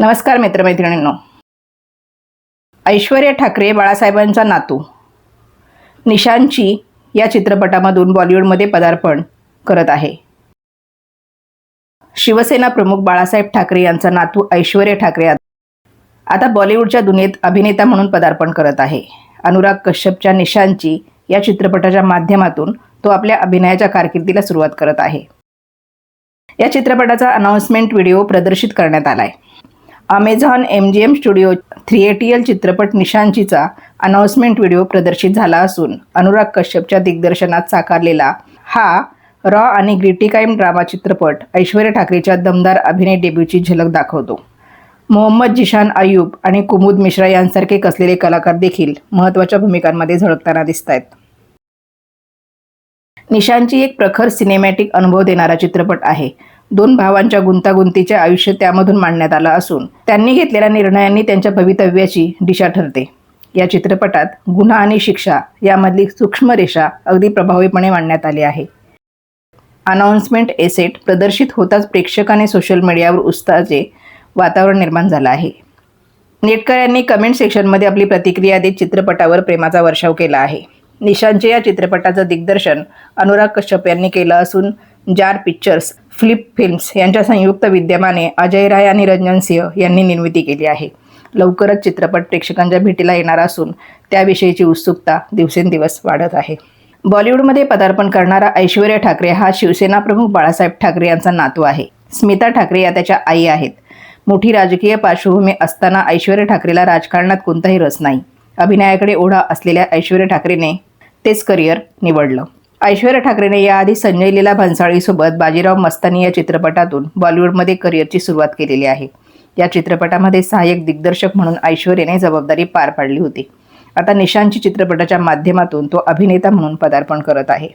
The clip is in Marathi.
नमस्कार मित्रमैत्रिणींनो. ऐश्वर्या ठाकरे बाळासाहेबांचा नातू. निशांची या चित्रपटामधून बॉलिवूडमध्ये पदार्पण करत आहे. शिवसेना प्रमुख बाळासाहेब ठाकरे यांचा नातू ऐश्वर्या ठाकरे आता बॉलिवूडच्या दुनियेत अभिनेता म्हणून पदार्पण करत आहे. अनुराग कश्यपच्या निशांची या चित्रपटाच्या माध्यमातून तो आपल्या अभिनयाच्या कारकिर्दीला सुरुवात करत आहे. या चित्रपटाचा अनाउन्समेंट व्हिडिओ प्रदर्शित करण्यात आलाय. Amazon M G M studio theatrical चित्रपट निशांचीचा अनाउन्समेंट व्हिडिओ प्रदर्शित झाला असून अनुराग कश्यपच्या दिग्दर्शनात साकारलेला हा रॉ आणि ग्रिटी क्राईम ड्रामा चित्रपट ऐश्वर्या ठाकरेच्या दमदार अभिनय डेब्यूची झलक दाखवतो. मोहम्मद जिशान अयूब आणि कुमुद मिश्रा यांसारखे कसलेले कलाकार देखील महत्त्वाच्या भूमिकांमध्ये झळकताना दिसत आहेत निशांची एक प्रखर सिनेमॅटिक अनुभव देणारा चित्रपट आहे. दोन भावांच्या गुंतागुंतीचे आयुष्य त्यामधून मांडण्यात आलं असून त्यांनी घेतलेल्या निर्णयांनी त्यांच्या भवितव्याची दिशा ठरते. या चित्रपटात गुन्हा आणि शिक्षा यामधली सूक्ष्म रेषा अगदी प्रभावीपणे मांडण्यात आली आहे. अनाउन्समेंट एसेट प्रदर्शित होताच प्रेक्षकाने सोशल मीडियावर उत्साहाचे वातावरण निर्माण झालं आहे. नेटकऱ्यांनी कमेंट सेक्शनमध्ये आपली प्रतिक्रिया देत चित्रपटावर प्रेमाचा वर्षाव केला आहे. निशांचे या चित्रपटाचं दिग्दर्शन अनुराग कश्यप यांनी केलं असून जार पिक्चर्स फ्लिप फिल्म्स यांच्या संयुक्त विद्यमाने अजय राय आणि रंजन सिंह यांनी निर्मिती केली आहे. लवकरच चित्रपट प्रेक्षकांच्या भेटीला येणार असून त्याविषयीची उत्सुकता दिवसेंदिवस वाढत आहे. बॉलिवूडमध्ये पदार्पण करणारा ऐश्वर्या ठाकरे हा शिवसेना प्रमुख बाळासाहेब ठाकरे यांचा नातू आहे. स्मिता ठाकरे या त्याच्या आई आहेत. मोठी राजकीय पार्श्वभूमी असताना ऐश्वर्या ठाकरेला राजकारणात कोणताही रस नाही. अभिनयाकडे ओढा असलेल्या ऐश्वर्या ठाकरेने तेच करिअर निवडलं. ऐश्वर्या ठाकरेने याआधी संजय लीला भन्साळीसोबत बाजीराव मस्तानी या चित्रपटातून बॉलिवूडमध्ये करिअरची सुरुवात केलेली आहे. या चित्रपटामध्ये सहाय्यक दिग्दर्शक म्हणून ऐश्वर्याने जबाबदारी पार पाडली होती. आता निशांची चित्रपटाच्या माध्यमातून तो अभिनेता म्हणून पदार्पण करत आहे.